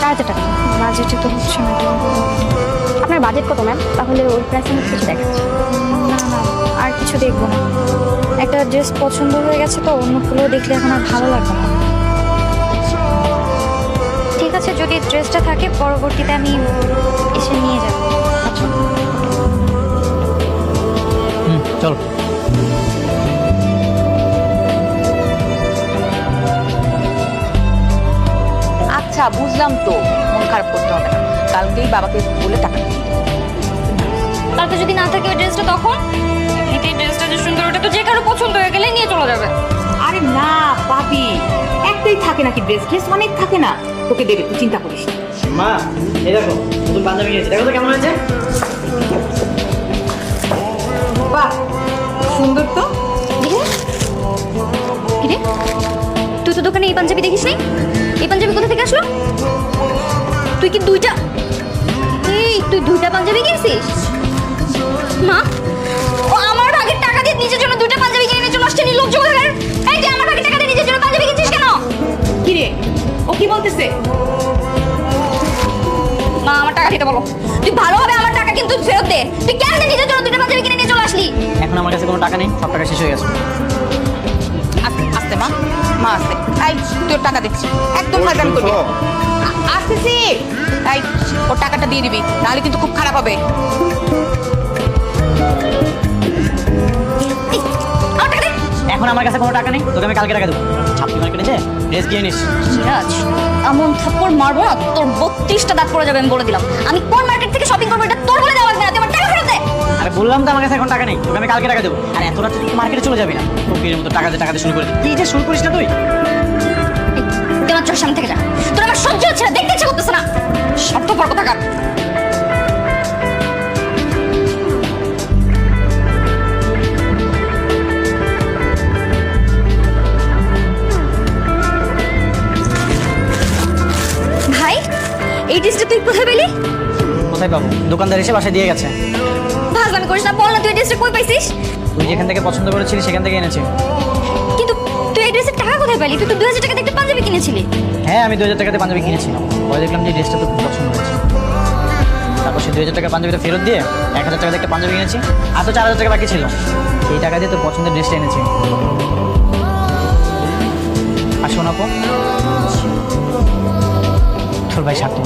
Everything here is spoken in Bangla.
চার হাজার তো হচ্ছে না। আপনার বাজেট কত ম্যাম তাহলে ওই প্রাইসের মধ্যে কিছু না না আর কিছু দেখব না। একটা ড্রেস পছন্দ হয়ে গেছে তো অন্যগুলো দেখলে এখন আর ভালো লাগবে না। ঠিক আছে, যদি ড্রেসটা থাকে, পরবর্তীতে আমি এসে নিয়ে যাব। চল। আচ্ছা বুঝলাম তো। মন খারাপ করতে হবে না। কালকেই বাবাকে বলে টাকা। তারপর যদি না থাকে ওই ড্রেসটা তখন? এমনিতেই ড্রেসটা যে সুন্দর ওটা তো যে কারও পছন্দ হয়ে গেলে নিয়ে চলে যাবে। আরে না পাবি একটাই থাকে নাকি ড্রেস? ড্রেস অনেক থাকে না। তোকে দেবে তুই চিন্তা করিস না। মা এই দেখো নতুন পাঞ্জাবি নিয়েছি। দেখো তো কেমন হয়েছে। বাহ সুন্দর তো। তুই তো দোকানে এই পাঞ্জাবি দেখিস নাই এই পাঞ্জাবি কোথা থেকে আসলো? তুই কি দুইটা এই তুই দুইটা পাঞ্জাবি কিনছিস? মা ও আমার ভাগের টাকা দিয়ে নিজের জন্য দুইটা পাঞ্জাবি কিনে নিয়ে চলে আসছে নির্লজ্জ কোথাকার এই তুই আমার ভাগের টাকা দিয়ে নিজের জন্য পাঞ্জাবি কিনছিস কেন? কি রে ও কি বলতেছে? মা আমার টাকা দিতে বলো। তুই ভালোভাবে আমার টাকা কিন্তু ফেরত দে। তুই কেন নিজের জন্য দুইটা পাঞ্জাবি কিনে নিয়ে চলে আসলি? এখন আমার কাছে কোনো টাকা নেই সব টাকা শেষ হয়ে গেছে। আস্তে আস্তে মা। মা এই তোর টাকা দে একদম ফাজলামি করবি আসতেছি। এই ওর টাকাটা দিয়ে দিবি নাহলে কিন্তু খুব খারাপ হবে। এখন আমার কাছে কোনো টাকা নেই তোকে আমি কালকে টাকা দেবো। ছাপ্পি মার্কেটে যে ড্রেস কিনে নিস। সিরাজ এমন থাপ্পড় মারবো না তোর বত্রিশটা দাঁত পড়ে যাবে আমি বলে দিলাম। আমি কোন মার্কেট থেকে শপিং করব এটা তোর বলে দেওয়া লাগবে না টাকা আরে বললাম তো আমার কাছে এখন টাকা নেই তোকে আমি কালকে টাকা দেবো। আর এত রাত্রে তুই মার্কেটে চলে যাবি না। তোর মতো টাকা দিয়ে টাকা দিয়ে শুরু করে তুই যে শুরু করিস না তুই। আমার চোখের সামনে থেকে যা। তোর আমার সহ্য হচ্ছে না দেখতে ইচ্ছে করতেছে না। শব্দ পর কথা ভাই এই ড্রেসটা তুই কোথায় পেলি? কোথায় পাবো? দোকানদার এসে বাসায় দিয়ে গেছে। ভাজলামি করিস না বল না তুই ড্রেসটা কই পাইছিস? তুই যেখান থেকে পছন্দ করেছিলি সেখান থেকে এনেছি। কিন্তু তুই এই ড্রেসের টাকা কোথায় পেলি তুই তো দুই হাজার টাকা দেখতে পাঞ্জাবি কিনেছিলি। হ্যাঁ আমি দু হাজার টাকাতে পাঞ্জাবি কিনেছিলাম পরে দেখলাম যে ড্রেসটা তো খুব পছন্দ হয়েছে। তারপর সেই দু হাজার টাকা পাঞ্জাবিটা ফেরত দিয়ে এক হাজার টাকা দিয়ে একটা পাঞ্জাবি কিনেছি। আর তো চার হাজার টাকা বাকি ছিল। এই টাকা দিয়ে তোর পছন্দের ড্রেসটা এনেছি। আর শোনাপো তোর ভাই স্বার্থ